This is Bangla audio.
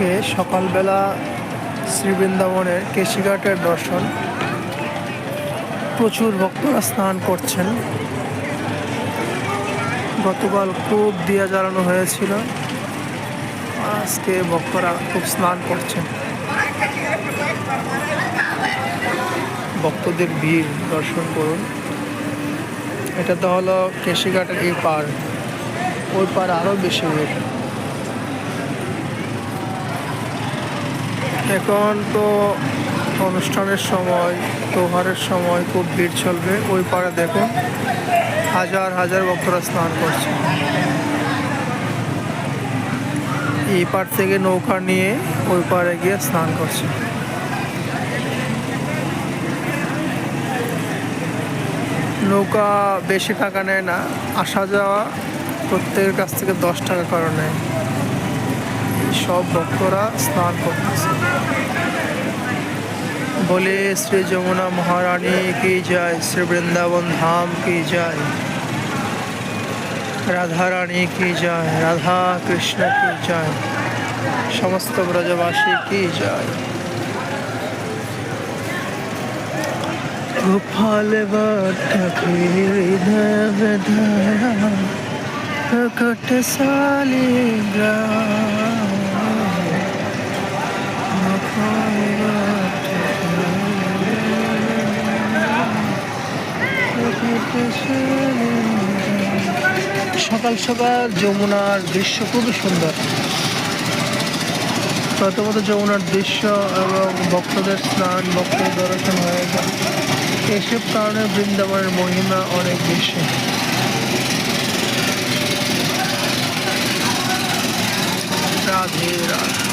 আজকে সকালবেলা শ্রী বৃন্দাবনের কেশিঘাটের দর্শন। প্রচুর ভক্তরা স্নান করছেন। গতকাল খুব দিয়া জ্বালানো হয়েছিল। আজকে ভক্তরা খুব স্নান করছেন। ভক্তদের ভিড়, দর্শন করুন। এটা তো হলো কেশিঘাটের এই পার। ওই পার আরও বেশি ভিড়। এখন তো অনুষ্ঠানের সময়, তোহারের সময় খুব ভিড় চলবে, ওই পাড়ে দেখুন। হাজার হাজার ভক্তরা স্নান করছে। এই পাড় থেকে নৌকা নিয়ে ওই পাড়ে গিয়ে স্নান করছে। নৌকা বেশি টাকা নেয় না, আসা যাওয়া প্রত্যেকের কাছ থেকে দশ টাকা করে নেয়। সব ভক্তরা স্নান করতেছে। বলে শ্রী যমুনা মহারানী কি যায় শ্রী বৃন্দাবন ধাম কি যায় রাধা রানী কি যায় রাধা কৃষ্ণ কি যায় সমস্ত ব্রজবাসী কি যায় গোপাল হৃদয় বেদয়া সকাল সকাল যমুনার দৃশ্য খুবই সুন্দর। প্রথমত যমুনার দৃশ্য এবং ভক্তদের স্নান, ভক্তের দর্শন হয়ে যায়। এসব কারণে বৃন্দাবনের মহিমা অনেক বেশি। রাধে রাধে।